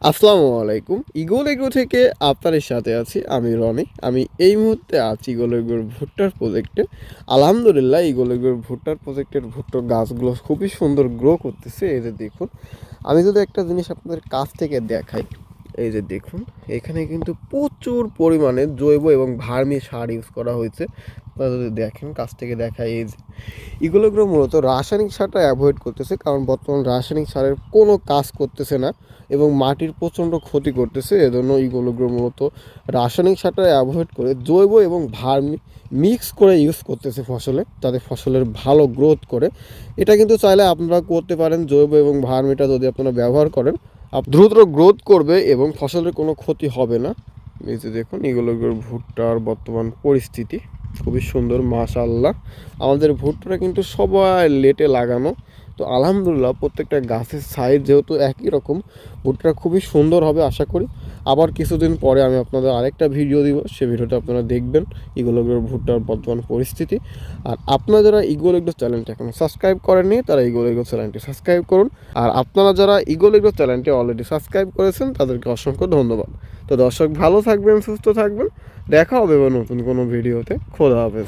আসসালামু আলাইকুম। ইগোল থেকে আপনাদের সাথে আছি আমি রনি। আমি এই মুহূর্তে আছি ইগোল ভুট্টার প্রজেক্টে। আলহামদুলিল্লাহ, ইগোল ভুট্টার প্রজেক্টের ভুট্টার গাছগুলো খুবই সুন্দর গ্রো করতেছে। যে দেখুন, আমি যদি একটা জিনিস আপনাদের কাছ থেকে দেখাই এই যে দেখুন, এখানে কিন্তু প্রচুর পরিমাণে জৈব এবং ভার্মি সার ইউজ করা হয়েছে। যদি দেখেন, কাছ থেকে দেখাই এই যে এগুলোগুলো মূলত রাসায়নিক সারটা অ্যাভয়েড করতেছে, কারণ বর্তমান রাসায়নিক সারের কোনো কাজ করতেছে না এবং মাটির প্রচণ্ড ক্ষতি করতেছে। এজন্য এগুলোগুলো মূলত রাসায়নিক সারটা অ্যাভয়েড করে জৈব এবং ভার্মি মিক্স করে ইউজ করতেছে ফসলে, যাতে ফসলের ভালো গ্রোথ করে। এটা কিন্তু চাইলে আপনারা করতে পারেন, জৈব এবং ভার্মিটা যদি আপনারা ব্যবহার করেন। দ্রুত গ্রোথ করবে এবং ফসলের কোনো ক্ষতি হবে না। যে দেখুন এগুলো ভুট্টার বর্তমান পরিস্থিতি। খুবই সুন্দর মাশাল্লাহ আমাদের ভুট্টাটা কিন্তু সবাই লেটে লাগানো। তো আলহামদুলিল্লাহ, প্রত্যেকটা গাছের সাইজ যেহেতু একই রকম ভুট্টা খুবই সুন্দর হবে, আশা করি। আবার কিছুদিন পরে আমি আপনাদের আরেকটা ভিডিও দিব। সে ভিডিওটা আপনারা দেখবেন ইগোলোগ্রোর ভুট্টার বর্তমান পরিস্থিতি। আর আপনারা যারা ইগোলোগ্রো চ্যানেলটি এখনও সাবস্ক্রাইব করেননি, তারা ইগোলোগ্রো চ্যানেলটি সাবস্ক্রাইব করুন। আর আপনারা যারা ইগোলোগ্রো চ্যানেলটি অলরেডি সাবস্ক্রাইব করেছেন, তাদেরকে অসংখ্য ধন্যবাদ। তো দর্শক ভালো থাকবেন, সুস্থ থাকবেন। দেখা হবে নতুন কোনো ভিডিওতে খোদা হবে